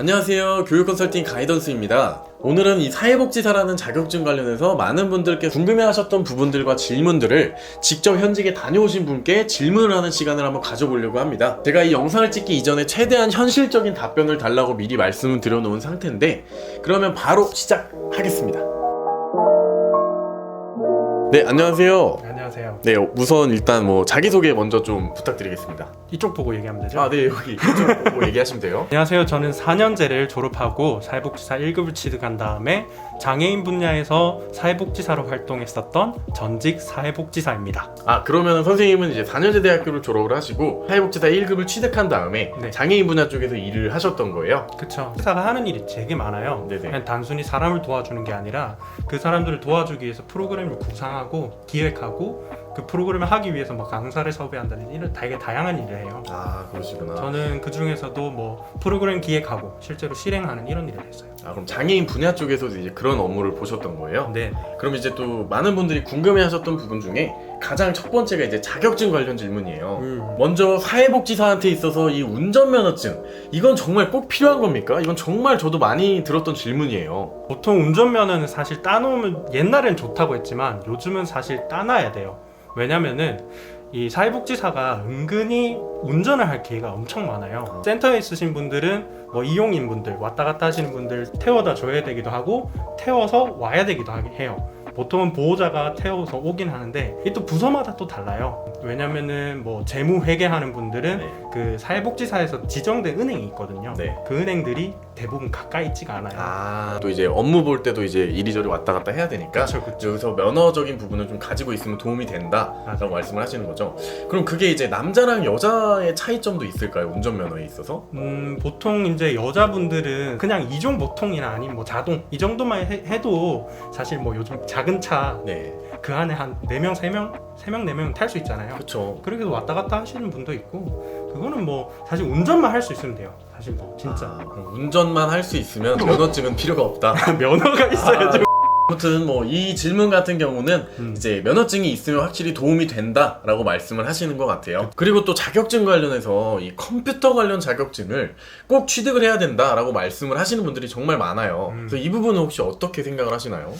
안녕하세요. 교육 컨설팅 가이던스입니다. 오늘은 이 사회복지사라는 자격증 관련해서 많은 분들께 궁금해하셨던 부분들과 질문들을 직접 현직에 다녀오신 분께 질문을 하는 시간을 한번 가져보려고 합니다. 제가 이 영상을 찍기 이전에 최대한 현실적인 답변을 달라고 미리 말씀을 드려놓은 상태인데 그러면 바로 시작하겠습니다. 네, 안녕하세요. 안녕하세요. 네, 우선 일단 뭐 자기 소개 먼저 좀 부탁드리겠습니다. 이쪽 보고 얘기하면 되죠? 아, 네, 여기 이쪽 보고 얘기하시면 돼요. 안녕하세요. 저는 4년제를 졸업하고 사회복지사 1급을 취득한 다음에 장애인 분야에서 사회복지사로 활동했었던 전직 사회복지사입니다. 아 그러면 선생님은 이제 4년제 대학교를 졸업을 하시고 사회복지사 1급을 취득한 다음에 네. 장애인 분야 쪽에서 일을 하셨던 거예요? 그쵸. 회사가 하는 일이 되게 많아요. 네네. 그냥 단순히 사람을 도와주는 게 아니라 그 사람들을 도와주기 위해서 프로그램을 구상하고 기획하고 그 프로그램을 하기 위해서 뭐 강사를 섭외한다든지 이런 되게 다양한 일을 해요. 아 그러시구나. 저는 그 중에서도 뭐 프로그램 기획하고 실제로 실행하는 이런 일을 했어요. 아 그럼 장애인 분야 쪽에서 이제 그런 업무를 보셨던 거예요? 네. 그럼 이제 또 많은 분들이 궁금해하셨던 부분 중에 가장 첫 번째가 이제 자격증 관련 질문이에요. 음. 먼저 사회복지사한테 있어서 이 운전면허증 이건 정말 꼭 필요한 겁니까? 이건 정말 저도 많이 들었던 질문이에요. 보통 운전면허는 사실 따놓으면 옛날엔 좋다고 했지만 요즘은 사실 따놔야 돼요. 왜냐면은 이 사회복지사가 은근히 운전을 할 기회가 엄청 많아요. 센터에 있으신 분들은 뭐 이용인 분들 왔다 갔다 하시는 분들 태워다 줘야 되기도 하고 태워서 와야 되기도 해요. 보통은 보호자가 태워서 오긴 하는데 이게 또 부서마다 또 달라요. 왜냐면은 뭐 재무 회계하는 분들은 네. 그 사회복지사에서 지정된 은행이 있거든요. 네. 그 은행들이 대부분 가까이 있지가 않아요. 아 또 이제 업무 볼 때도 이제 이리저리 왔다 갔다 해야 되니까 그쵸, 그쵸. 여기서 면허적인 부분을 좀 가지고 있으면 도움이 된다라고. 말씀을 하시는 거죠. 그럼 그게 이제 남자랑 여자의 차이점도 있을까요? 운전 면허에 있어서? 음, 보통 이제 여자분들은 그냥 이종 보통이나 아니면 뭐 자동 이 정도만 해, 도 사실 뭐 요즘 작은 차그 네, 안에 한 4명, 3명, 3명, 4명 탈 수 있잖아요. 그렇죠. 그렇게 해서 왔다 갔다 하시는 분도 있고 그거는 뭐 사실 운전만 할 수 있으면 돼요. 사실 뭐 진짜 아, 그럼 운전만 할 수 있으면 면허증은 필요가 없다. 면허가 있어야죠. 아무튼 뭐 이 질문 같은 경우는 음. 이제 면허증이 있으면 확실히 도움이 된다라고 말씀을 하시는 것 같아요. 그리고 또 자격증 관련해서 이 컴퓨터 관련 자격증을 꼭 취득을 해야 된다라고 말씀을 하시는 분들이 정말 많아요. 음. 그래서 이 부분은 혹시 어떻게 생각을 하시나요?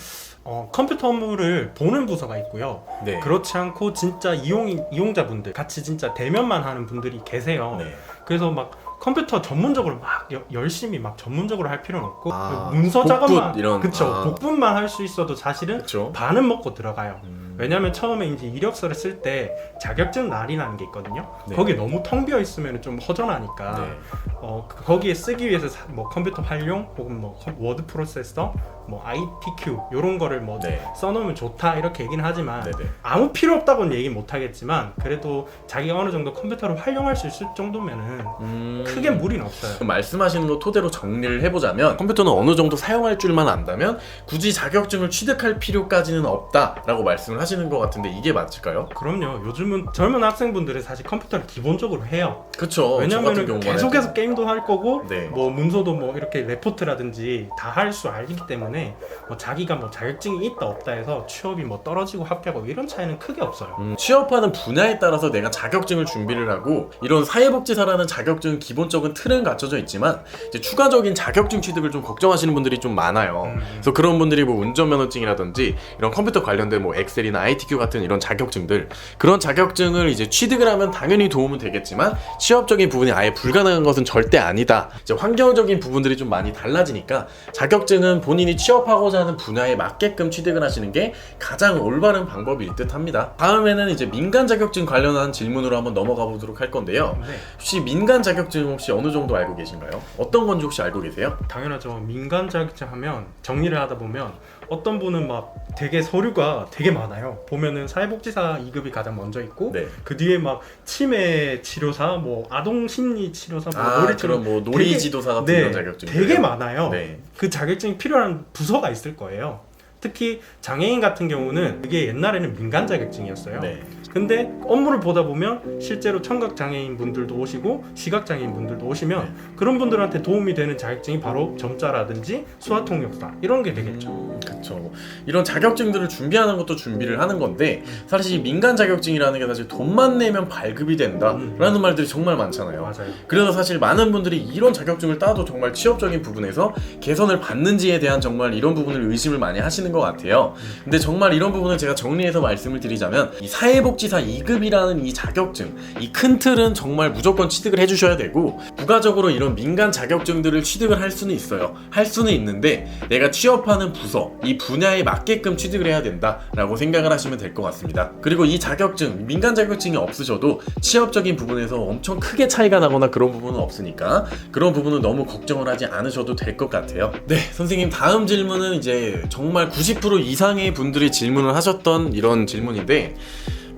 어, 컴퓨터 업무를 보는 부서가 있고요. 네. 그렇지 않고 진짜 이용 이용자분들 같이 진짜 대면만 하는 분들이 계세요. 네. 그래서 막 컴퓨터 전문적으로 막 여- 열심히 막 전문적으로 할 필요는 없고 아, 그 문서 복붙 작업만 이런, 그쵸 아. 복분만 할 수 있어도 사실은 그렇죠. 반은 먹고 들어가요. 음. 왜냐면 처음에 이제 이력서를 쓸 때 자격증 날이라는 게 있거든요. 네. 거기 너무 텅 비어 있으면 좀 허전하니까 네. 어, 그- 거기에 쓰기 위해서 사- 뭐 컴퓨터 활용 혹은 뭐 컴- 워드 프로세서 뭐 IPQ 이런 거를 뭐 네. 써놓으면 좋다 이렇게 얘기는 하지만 네 네. 아무 필요 없다고는 얘기 못 하겠지만 그래도 자기가 어느 정도 컴퓨터를 활용할 수 있을 정도면은 음. 크게 무리는 없어요. 말씀하시는 거 토대로 정리를 해보자면 컴퓨터는 어느 정도 사용할 줄만 안다면 굳이 자격증을 취득할 필요까지는 없다라고 말씀을 하시는 것 같은데 이게 맞을까요? 그럼요. 요즘은 젊은 학생분들은 사실 컴퓨터를 기본적으로 해요. 그쵸. 왜냐면은 경우만 계속해서 해도. 게임도 할 거고 네. 뭐 문서도 뭐 이렇게 레포트라든지 다 할 수 알기 때문에 뭐 자기가 뭐 자격증이 있다 없다 해서 취업이 뭐 떨어지고 합격하고 이런 차이는 크게 없어요. 음, 취업하는 분야에 따라서 내가 자격증을 준비를 하고 이런 사회복지사라는 자격증 기본적인 틀은 갖춰져 있지만 이제 추가적인 자격증 취득을 좀 걱정하시는 분들이 좀 많아요. 음. 그래서 그런 분들이 뭐 운전면허증이라든지 이런 컴퓨터 관련된 뭐 엑셀이 나 ITQ 같은 이런 자격증들 그런 자격증을 이제 취득을 하면 당연히 도움은 되겠지만 취업적인 부분이 아예 불가능한 것은 절대 아니다. 이제 환경적인 부분들이 좀 많이 달라지니까 자격증은 본인이 취업하고자 하는 분야에 맞게끔 취득을 하시는 게 가장 올바른 방법일 듯합니다. 다음에는 이제 민간 자격증 관련한 질문으로 한번 넘어가 보도록 할 건데요. 네, 혹시 민간 자격증 혹시 어느 정도 알고 계신가요? 어떤 건지 혹시 알고 계세요? 당연하죠. 민간 자격증 하면 정리를 하다 보면 어떤 분은 막 되게 서류가 되게 많아요. 보면은 사회복지사 2급이 가장 먼저 있고 네. 그 뒤에 막 치매 치료사, 뭐 아동 심리 치료사, 뭐 아, 놀이 그런 뭐 되게- 놀이 지도사 같은 네, 이런 자격증 되게 많아요. 네. 그 자격증이 필요한 부서가 있을 거예요. 특히 장애인 같은 경우는 그게 옛날에는 민간 자격증이었어요. 네. 근데 업무를 보다 보면 실제로 청각 장애인 분들도 오시고 시각 장애인 분들도 오시면 그런 분들한테 도움이 되는 자격증이 바로 점자라든지 수화 통역사 이런 게 되겠죠. 그렇죠. 이런 자격증들을 준비하는 것도 준비를 하는 건데 사실 이 민간 자격증이라는 게 사실 돈만 내면 발급이 된다라는 말들이 정말 많잖아요. 맞아요. 그래서 사실 많은 분들이 이런 자격증을 따도 정말 취업적인 부분에서 개선을 받는지에 대한 정말 이런 부분을 의심을 많이 하시는 것 같아요. 근데 정말 이런 부분을 제가 정리해서 말씀을 드리자면 이 사회복 지사 2급이라는 이 자격증 이 큰 틀은 정말 무조건 취득을 해주셔야 되고 부가적으로 이런 민간 자격증들을 취득을 할 수는 있어요. 할 수는 있는데 내가 취업하는 부서 이 분야에 맞게끔 취득을 해야 된다라고 생각을 하시면 될 것 같습니다. 그리고 이 자격증 민간 자격증이 없으셔도 취업적인 부분에서 엄청 크게 차이가 나거나 그런 부분은 없으니까 그런 부분은 너무 걱정을 하지 않으셔도 될 것 같아요. 네, 선생님 다음 질문은 이제 정말 90% 이상의 분들이 질문을 하셨던 이런 질문인데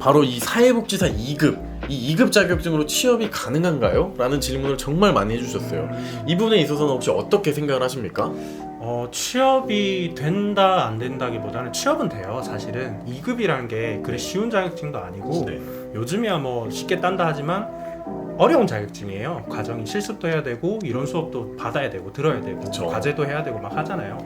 바로 이 사회복지사 2급 이 2급 자격증으로 취업이 가능한가요? 라는 질문을 정말 많이 해주셨어요. 이 부분에 있어서는 혹시 어떻게 생각을 하십니까? 어, 취업이 된다 안 된다기보다는 취업은 돼요. 사실은 2급이라는 게 그리 쉬운 자격증도 아니고 네. 요즘이야 뭐 쉽게 딴다 하지만 어려운 자격증이에요. 과정이 실습도 해야 되고 이론 수업도 받아야 되고 들어야 되고 그쵸. 과제도 해야 되고 막 하잖아요.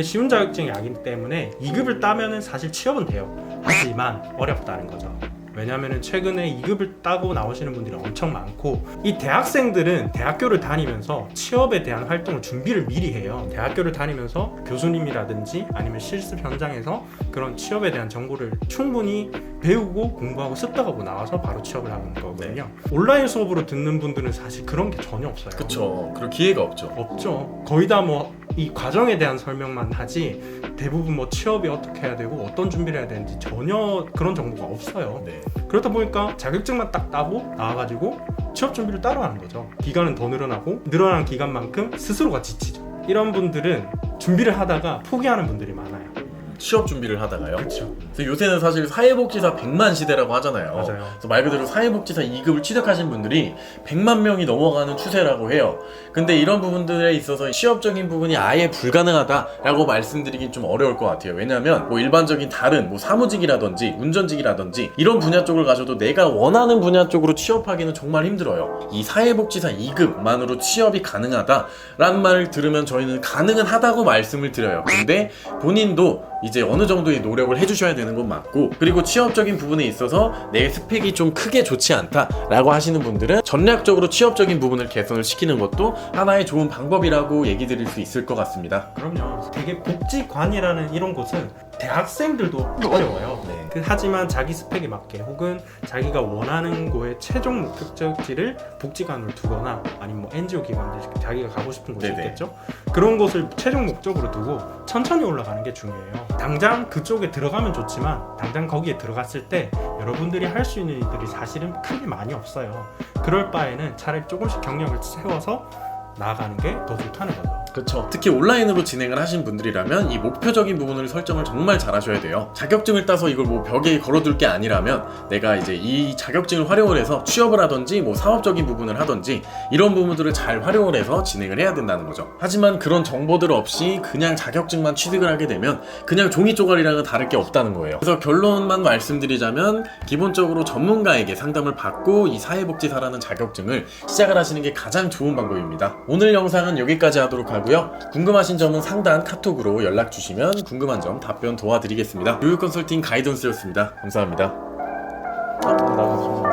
쉬운 자격증이 아니기 때문에 2급을 따면은 사실 취업은 돼요. 하지만 어렵다는 거죠. 왜냐면은 최근에 2급을 따고 나오시는 분들이 엄청 많고 이 대학생들은 대학교를 다니면서 취업에 대한 활동을 준비를 미리 해요. 대학교를 다니면서 교수님이라든지 아니면 실습 현장에서 그런 취업에 대한 정보를 충분히 배우고 공부하고 습득하고 나와서 바로 취업을 하는 거거든요. 온라인 수업으로 듣는 분들은 사실 그런 게 전혀 없어요. 그쵸. 그럴 기회가 없죠. 없죠. 거의 다 뭐 이 과정에 대한 설명만 하지 대부분 뭐 취업이 어떻게 해야 되고 어떤 준비를 해야 되는지 전혀 그런 정보가 없어요. 네. 그렇다 보니까 자격증만 딱 따고 나와가지고 취업 준비를 따로 하는 거죠. 기간은 더 늘어나고 늘어난 기간만큼 스스로가 지치죠. 이런 분들은 준비를 하다가 포기하는 분들이 많아요. 취업 준비를 하다가요. 그렇죠. 그래서 요새는 사실 사회복지사 100만 시대라고 하잖아요. 맞아요. 그래서 말 그대로 사회복지사 2급을 취득하신 분들이 100만 명이 넘어가는 추세라고 해요. 근데 이런 부분들에 있어서 취업적인 부분이 아예 불가능하다라고 말씀드리긴 좀 어려울 것 같아요. 왜냐하면 뭐 일반적인 다른 뭐 사무직이라든지 운전직이라든지 이런 분야 쪽을 가셔도 내가 원하는 분야 쪽으로 취업하기는 정말 힘들어요. 이 사회복지사 2급만으로 취업이 가능하다라는 말을 들으면 저희는 가능은 하다고 말씀을 드려요. 근데 본인도 이제 어느 정도의 노력을 해주셔야 되는 건 맞고 그리고 취업적인 부분에 있어서 내 스펙이 좀 크게 좋지 않다라고 하시는 분들은 전략적으로 취업적인 부분을 개선을 시키는 것도 하나의 좋은 방법이라고 얘기 드릴 수 있을 것 같습니다. 그럼요. 되게 복지관이라는 이런 곳은 대학생들도 어려워요. 네. 그 하지만 자기 스펙에 맞게 혹은 자기가 원하는 거에 최종 목적지를 복지관으로 두거나 아니면 뭐 NGO 기관들 자기가 가고 싶은 곳이 네네. 있겠죠. 그런 곳을 최종 목적으로 두고 천천히 올라가는 게 중요해요. 당장 그쪽에 들어가면 좋지만 당장 거기에 들어갔을 때 여러분들이 할 수 있는 일들이 사실은 크게 많이 없어요. 그럴 바에는 차라리 조금씩 경력을 세워서 나아가는 게 더 좋다는 거죠. 그렇죠. 특히 온라인으로 진행을 하신 분들이라면 이 목표적인 부분을 설정을 정말 잘 하셔야 돼요. 자격증을 따서 이걸 뭐 벽에 걸어둘 게 아니라면 내가 이제 이 자격증을 활용을 해서 취업을 하든지 뭐 사업적인 부분을 하든지 이런 부분들을 잘 활용을 해서 진행을 해야 된다는 거죠. 하지만 그런 정보들 없이 그냥 자격증만 취득을 하게 되면 그냥 종이 쪼가리랑은 다를 게 없다는 거예요. 그래서 결론만 말씀드리자면 기본적으로 전문가에게 상담을 받고 이 사회복지사라는 자격증을 시작을 하시는 게 가장 좋은 방법입니다. 오늘 영상은 여기까지 하도록 하고 요. 궁금하신 점은 상단 카톡으로 연락 주시면 궁금한 점 답변 도와드리겠습니다. 교육 컨설팅 가이던스였습니다. 감사합니다. 아,